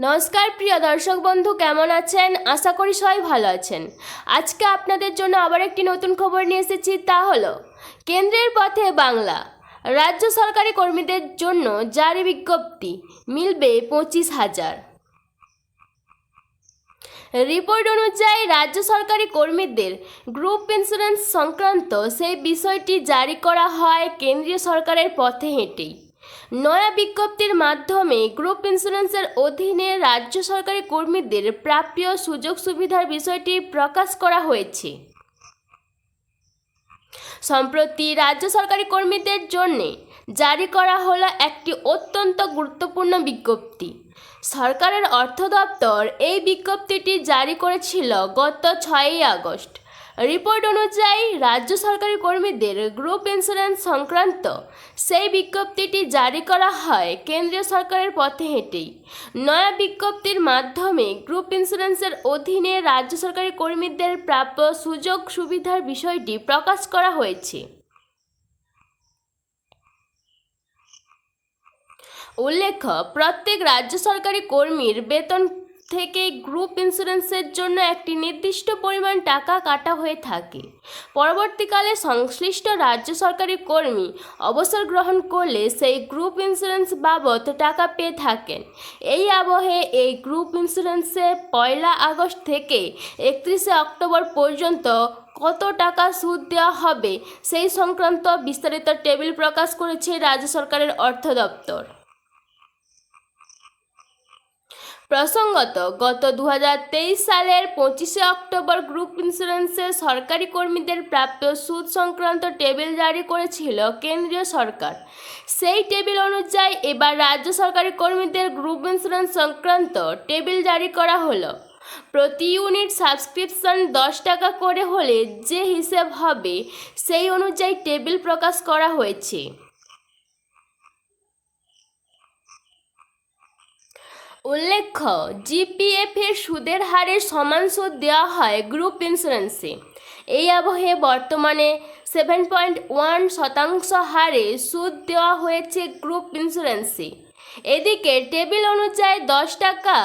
নমস্কার প্রিয় দর্শক বন্ধু, কেমন আছেন? আশা করি সবাই ভালো আছেন। আজকে আপনাদের জন্য আবার একটি নতুন খবর নিয়ে এসেছি, তা হলো, কেন্দ্রের পথে বাংলা। রাজ্য সরকারি কর্মীদের জন্য জারি বিজ্ঞপ্তি, মিলবে পঁচিশ হাজার। রিপোর্ট অনুযায়ী রাজ্য সরকারি কর্মীদের গ্রুপ ইন্স্যুরেন্স সংক্রান্ত সেই বিষয়টি জারি করা হয় কেন্দ্রীয় সরকারের পথে হেঁটেই। নয়া বিজ্ঞপ্তির মাধ্যমে গ্রুপ ইন্স্যুরেন্সের অধীনে রাজ্য সরকারি কর্মীদের প্রাপ্য সুযোগ সুবিধার বিষয়টি প্রকাশ করা হয়েছে। সম্প্রতি রাজ্য সরকারি কর্মীদের জন্য জারি করা হলো একটি অত্যন্ত গুরুত্বপূর্ণ বিজ্ঞপ্তি। সরকারের অর্থ দপ্তর এই বিজ্ঞপ্তিটি জারি করেছিল গত ছয়ই আগস্ট। রিপোর্ট অনুযায়ী রাজ্য সরকারি কর্মীদের গ্রুপ ইন্স্যুরেন্স সংক্রান্ত সেই বিজ্ঞপ্তিটি জারি করা হয় কেন্দ্রীয় সরকারের পথে হেঁটেই। নয়া বিজ্ঞপ্তির মাধ্যমে গ্রুপ ইন্স্যুরেন্সের অধীনে রাজ্য সরকারি কর্মীদের প্রাপ্য সুযোগ সুবিধার বিষয়টি প্রকাশ করা হয়েছে। উল্লেখ্য, প্রত্যেক রাজ্য সরকারি কর্মীর বেতন থেকে গ্রুপ ইন্স্যুরেন্সের জন্য একটি নির্দিষ্ট পরিমাণ টাকা কাটা হয়ে থাকে। পরবর্তীকালে সংশ্লিষ্ট রাজ্য সরকারি কর্মী অবসর গ্রহণ করলে সেই গ্রুপ ইন্স্যুরেন্স বাবদ টাকা পেয়ে থাকেন। এই আবহে এই গ্রুপ ইন্স্যুরেন্সে পয়লা আগস্ট থেকে একত্রিশে অক্টোবর পর্যন্ত কত টাকা সুদ দেওয়া হবে সেই সংক্রান্ত বিস্তারিত টেবিল প্রকাশ করেছে রাজ্য সরকারের অর্থ দপ্তর। প্রসঙ্গত, গত দু হাজার তেইশ সালের পঁচিশে অক্টোবর গ্রুপ ইন্স্যুরেন্সের সরকারি কর্মীদের প্রাপ্য সুদ সংক্রান্ত টেবিল জারি করেছিল কেন্দ্রীয় সরকার। সেই টেবিল অনুযায়ী এবার রাজ্য সরকারি কর্মীদের গ্রুপ ইন্স্যুরেন্স সংক্রান্ত টেবিল জারি করা হলো। প্রতি ইউনিট সাবস্ক্রিপশন দশ টাকা করে হলে যে হিসেব হবে সেই অনুযায়ী টেবিল প্রকাশ করা হয়েছে। উল্লেখ্য জিপিএফ এর সুদের হারের সমান সুদ দেওয়া হয় গ্রুপ ইন্স্যুরেন্সে এই আবহে বর্তমানে সেভেন পয়েন্ট ওয়ান শতাংশ হারে সুদ দেওয়া হয়েছে গ্রুপ ইন্স্যুরেন্সে এদিকে টেবিল অনুযায়ী দশ টাকা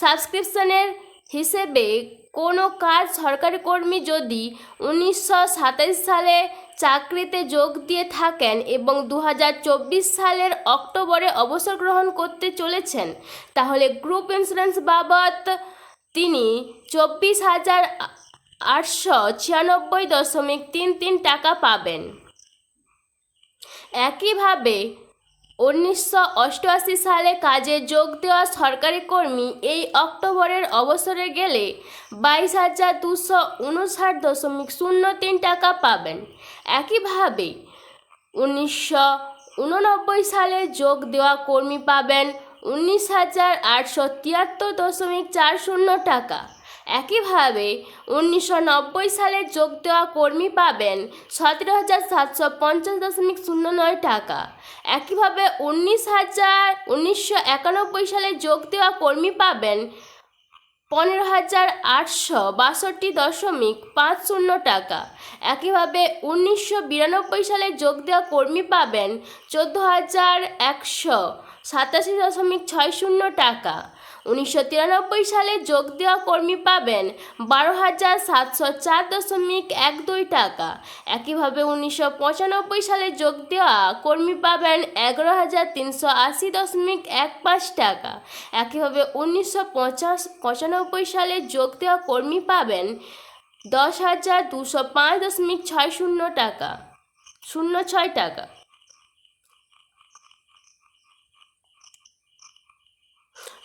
সাবস্ক্রিপশনের হিসেবে কোনো কাজ সরকারি কর্মী যদি উনিশশো সাতাশ সালে চাকরিতে যোগ দিয়ে থাকেন এবং দু হাজার চব্বিশ সালের অক্টোবরে অবসর গ্রহণ করতে চলেছেন। তাহলে গ্রুপ ইন্স্যুরেন্স বাবদ তিনি চব্বিশ হাজার আটশো ছিয়ানব্বই দশমিক তিন তিন টাকা পাবেন। একইভাবে উনিশশো অষ্টআশি সালে কাজে যোগ দেওয়া সরকারি কর্মী এই অক্টোবরের অবসরে গেলে বাইশ হাজার দুশো উনষাট দশমিক শূন্য তিন টাকা পাবেন। একইভাবে উনিশশো উননব্বই সালে যোগ দেওয়া কর্মী পাবেন উনিশ হাজার আটশো তিয়াত্তর দশমিক চার শূন্য টাকা। একইভাবে উনিশশো নব্বই সালে যোগ দেওয়া কর্মী পাবেন সতেরো হাজার সাতশো পঞ্চাশ দশমিক শূন্য নয় টাকা। একইভাবে উনিশ হাজার উনিশশো একানব্বই সালে যোগ দেওয়া কর্মী পাবেন পনেরো হাজার আটশো বাষট্টি দশমিক পাঁচ শূন্য টাকা। একইভাবে উনিশশো বিরানব্বই সালে যোগ দেওয়া কর্মী পাবেন চোদ্দ হাজার একশো সাতাশি দশমিক ছয় শূন্য টাকা। উনিশশো তিরানব্বই সালে যোগ দেওয়া কর্মী পাবেন বারো হাজার সাতশো চার দশমিক এক দুই টাকা। একইভাবে উনিশশো পঁচানব্বই সালে যোগ দেওয়া কর্মী পাবেন এগারো হাজার তিনশো আশি দশমিক এক পাঁচ টাকা। একইভাবে উনিশশো পঁচাশ পঁচানব্বই সালে যোগ দেওয়া কর্মী পাবেন দশ হাজার দুশো পাঁচ দশমিক ছয় শূন্য টাকা। শূন্য ছয় টাকা।